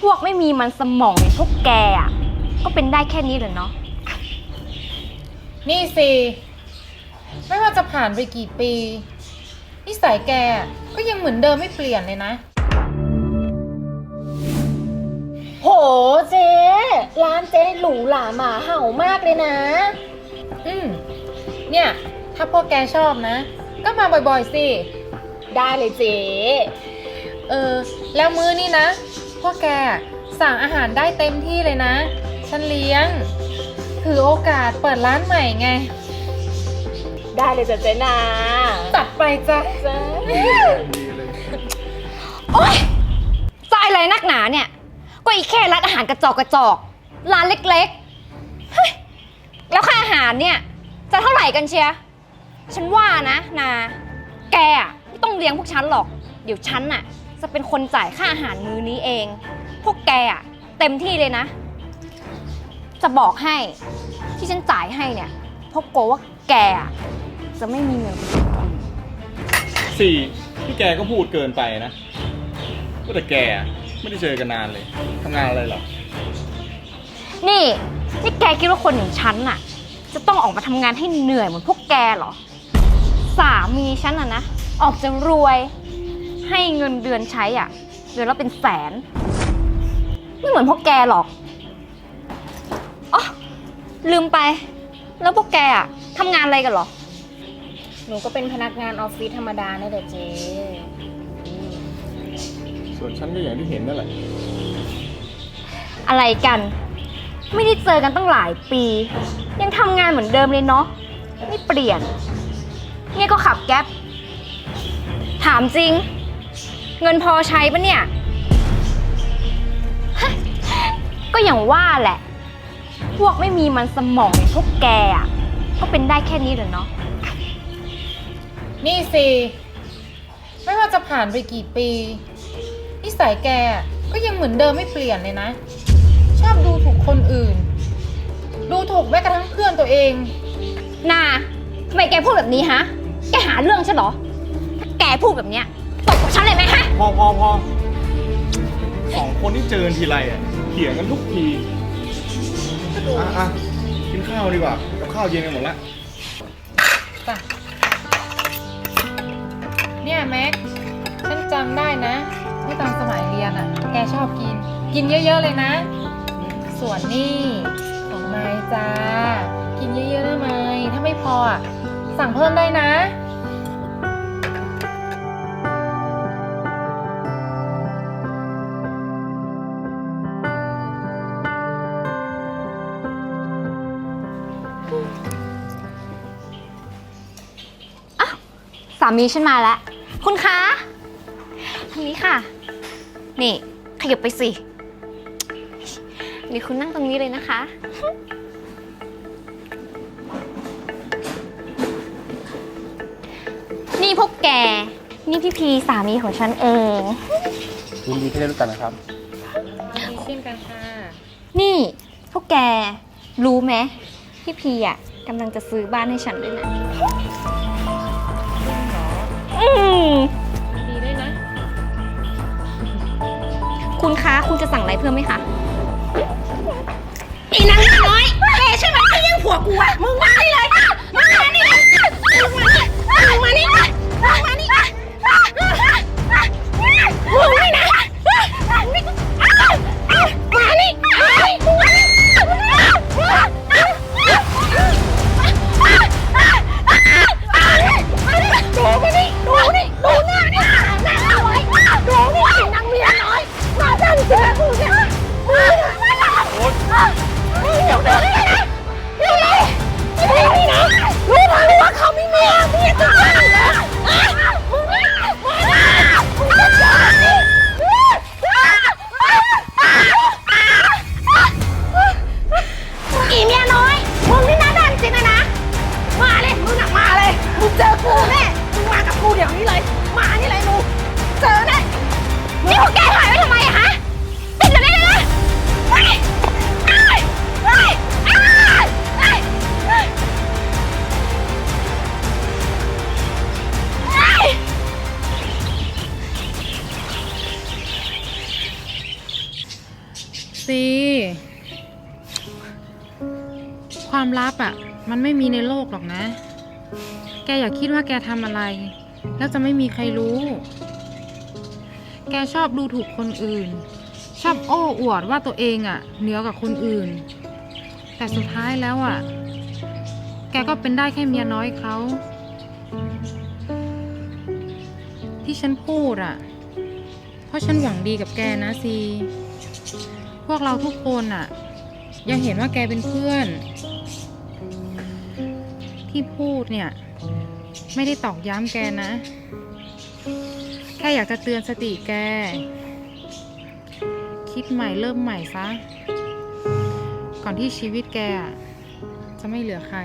พวกไม่มีมันสมองอย่างพวกแกอะ ก็เป็นได้แค่นี้แหละเนาะ นี่สิ ไม่ว่าจะผ่านไปกี่ปี นิสัยแกก็ยังเหมือนเดิมไม่เปลี่ยนเลยนะ โหเจ๊ร้านเจ๊หรูหราหมาเห่ามากเลยนะ อืม เนี่ย ถ้าพวกแกชอบนะ ก็มาบ่อยๆสิ ได้เลยเจ๊ เออ แล้วมื้อนี้นะ พวกแกสั่งอาหารได้เต็มที่เลยนะ ฉันเลี้ยง ถือโอกาสเปิดร้านใหม่ไง ได้เลยจ้ะเจ๊นาจัดไปจ้ะจ้าโอ๊ยใจอะไรนักหนาเนี่ย ก็อีกแค่ร้านอาหารกระจอกกระจอก ร้านเล็กๆเฮ้ยแล้วค่าอาหารเนี่ย จะเท่าไหร่กันเชียร์ฉันว่านะนา แกอะไม่ต้องเลี้ยงพวกฉันหรอก เดี๋ยวฉันน่ะ จะเป็นคนจ่ายค่าอาหารมื้อนี้เอง พวกแกอะเต็มที่เลยนะ จะบอกให้ที่ฉันจ่ายให้เนี่ยเพราะกลัวว่าแกอะจะไม่มีเงินไปลงทุนสี่ที่แกก็พูดเกินไปนะก็แต่แกอะไม่ได้เจอกันนานเลยทำงานอะไรเหรอ นี่ นี่แกคิดว่าคนอย่างฉันน่ะ จะต้องออกมาทำงานให้เหนื่อยเหมือนพวกแกเหรอ สามีฉันอะนะ ออกจะรวย ให้เงินเดือนใช้อะ เดือนละเป็นแสน ไม่เหมือนพวกแกหรอกอ๋อลืมไป แล้วพวกแกอะทำงานอะไรกันเหรอ หนูก็เป็นพนักงานออฟฟิศธรรมดาเนี่ยแหละเจ๊ส่วนฉันก็อย่างที่เห็นนั่นแหละ อะไรกัน ไม่ได้เจอกันตั้งหลายปี ยังทำงานเหมือนเดิมเลยเนาะไม่เปลี่ยนเนี่ยก็ขับแก๊ปถามจริง เงินพอใช้ปะเนี่ยฮะก็อย่างว่าแหละ พวกไม่มีมันสมองอย่างพวกแกอะ ก็เป็นได้แค่นี้เหรอเนาะ นี่สิ ไม่ว่าจะผ่านไปกี่ปี นิสัยแกก็ยังเหมือนเดิมไม่เปลี่ยนเลยนะ ชอบดูถูกคนอื่น ดูถูกแม้กระทั่งเพื่อนตัวเอง นาทำไมแกพูดแบบนี้ฮะ แกหาเรื่องใช่เหรอ ถ้าแกพูดแบบเนี้ย ตบกับฉันเลยไหมฮะ พอพอพอสองคนที่เจอกันทีไรอะเถียงกันทุกทีอะอะกินข้าวดีกว่า กับข้าวเย็นกันหมดละจ้ะเนี่ยแม็ก ฉันจำได้นะเมื่อตอนสมัยเรียนอะ แกชอบกิน กินเยอะๆเลยนะ ส่วนนี่ของนายจ้า กินเยอะๆได้ไหม ถ้าไม่พออะ สั่งเพิ่มได้นะามีฉันมาแล้ว คุณคะทางนี้ค่ะ นี่ ขยับไปสินี่คุณนั่งตรงนี้เลยนะคะ นี่พวกแก นี่พี่พีสามีของฉันเอง ยินดีที่ได้รู้จักนะครับ เช่นกันค่ะ นี่พวกแกรู้ไหมพี่พีอะกำลังจะซื้อบ้านให้ฉันด้วยนะ อืมดีด้วยนะ คุณคะ คุณจะสั่งอะไรเพิ่มไหมคะ อีนางน้อยแกใช่ไหมที่ยังผัวกูอะมึงมานี่เลย มึงมานี่เลยมึงมานี่มึงมานี่เลยมึงมานี่ สิ ความลับอะ่ะ มันไม่มีในโลกหรอกนะ แกอย่าคิดว่าแกทำอะไร แล้วจะไม่มีใครรู้ แกชอบดูถูกคนอื่น ชอบโอ้อวดว่าตัวเองอะ่ะ เหนือกว่าคนอื่น แต่สุดท้ายแล้วอะ่ะ แกก็เป็นได้แค่เมียน้อยเขา ที่ฉันพูดอะ่ะ เพราะฉันหวังดีกับแกนะซี พวกเราทุกคนอะยังเห็นว่าแกเป็นเพื่อน ที่พูดเนี่ย ไม่ได้ตอกย้ำแกนะ แค่อยากจะเตือนสติแก คิดใหม่เริ่มใหม่ซะ ก่อนที่ชีวิตแกจะไม่เหลือใคร